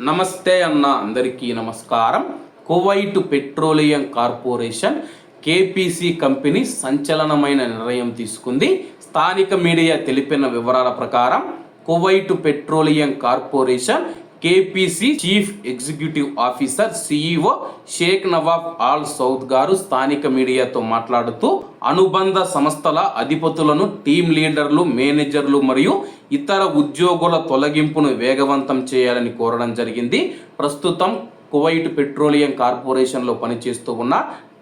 నమస్తే అన్న అందరికీ నమస్కారం. Kuwait petroleum corporation KPC company సంచలనమైన నిర్ణయం తీసుకుంది. స్థానిక మీడియా తెలిపిన వివరాల ప్రకారం Kuwait petroleum corporation KPC chief executive officer CEO Sheikh Nawab Al Saud గారు స్థానిక మీడియాతో మాట్లాడుతూ అనుబంధ సంస్థల అధిపతులను టీం లీడర్లు మేనేజర్లు మరియు ఇతర ఉద్యోగుల తొలగింపును వేగవంతం చేయాలని కోరడం జరిగింది. ప్రస్తుతం కువైట్ పెట్రోలియం కార్పొరేషన్లో పనిచేస్తూ ఉన్న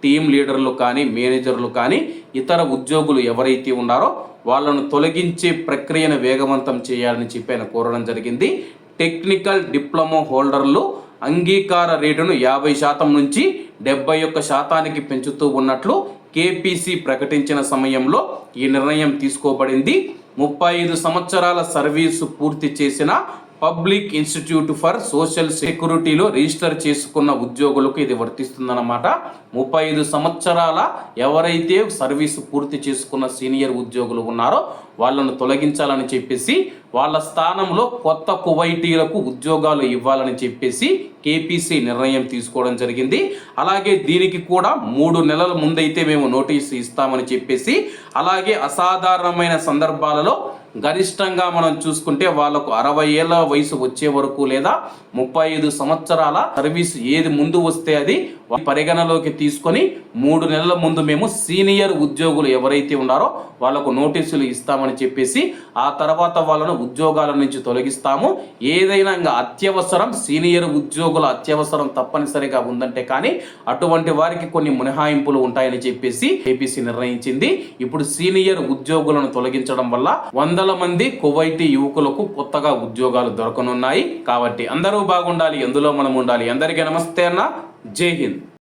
టీం లీడర్లు కానీ మేనేజర్లు కానీ ఇతర ఉద్యోగులు ఎవరైతే ఉన్నారో వాళ్ళను తొలగించే ప్రక్రియను వేగవంతం చేయాలని చెప్పి ఆయన కోరడం జరిగింది. టెక్నికల్ డిప్లొమా హోల్డర్లు అంగీకార రేటును యాభై శాతం నుంచి డెబ్బై ఒక్క శాతానికి పెంచుతూ ఉన్నట్లు కేపీసీ ప్రకటించిన సమయంలో ఈ నిర్ణయం తీసుకోబడింది. ముప్పై ఐదు సంవత్సరాల సర్వీసు పూర్తి చేసిన పబ్లిక్ ఇన్స్టిట్యూట్ ఫర్ సోషల్ సెక్యూరిటీలో రిజిస్టర్ చేసుకున్న ఉద్యోగులకు ఇది వర్తిస్తుందన్నమాట. ముప్పై ఐదు సంవత్సరాల ఎవరైతే సర్వీసు పూర్తి చేసుకున్న సీనియర్ ఉద్యోగులు ఉన్నారో వాళ్ళను తొలగించాలని చెప్పేసి వాళ్ళ స్థానంలో కొత్త కువైటీలకు ఉద్యోగాలు ఇవ్వాలని చెప్పేసి కేపీసీ నిర్ణయం తీసుకోవడం జరిగింది. అలాగే దీనికి కూడా మూడు నెలల ముందైతే మేము నోటీసు ఇస్తామని చెప్పేసి అలాగే అసాధారణమైన సందర్భాలలో గరిష్టంగా మనం చూసుకుంటే వాళ్ళకు అరవై ఏళ్ళ వయసు వచ్చే వరకు లేదా ముప్పై ఐదు సంవత్సరాల సర్వీస్ ఏది ముందు వస్తే అది పరిగణలోకి తీసుకొని మూడు నెలల ముందు మేము సీనియర్ ఉద్యోగులు ఎవరైతే ఉన్నారో వాళ్ళకు నోటీసులు ఇస్తామని చెప్పేసి ఆ తర్వాత వాళ్ళను ఉద్యోగాల నుంచి తొలగిస్తాము. ఏదైనా ఇంకా అత్యవసరం సీనియర్ ఉద్యోగుల అత్యవసరం తప్పనిసరిగా ఉందంటే కానీ అటువంటి వారికి కొన్ని మినహాయింపులు ఉంటాయని చెప్పేసి ఏపీసీ నిర్ణయించింది. ఇప్పుడు సీనియర్ ఉద్యోగులను తొలగించడం వల్ల వందల మంది కువైటీ యువకులకు కొత్తగా ఉద్యోగాలు దొరకనున్నాయి. కాబట్టి అందరూ బాగుండాలి ఎందులో మనం ఉండాలి? అందరికీ నమస్తే అన్న. జై హింద్.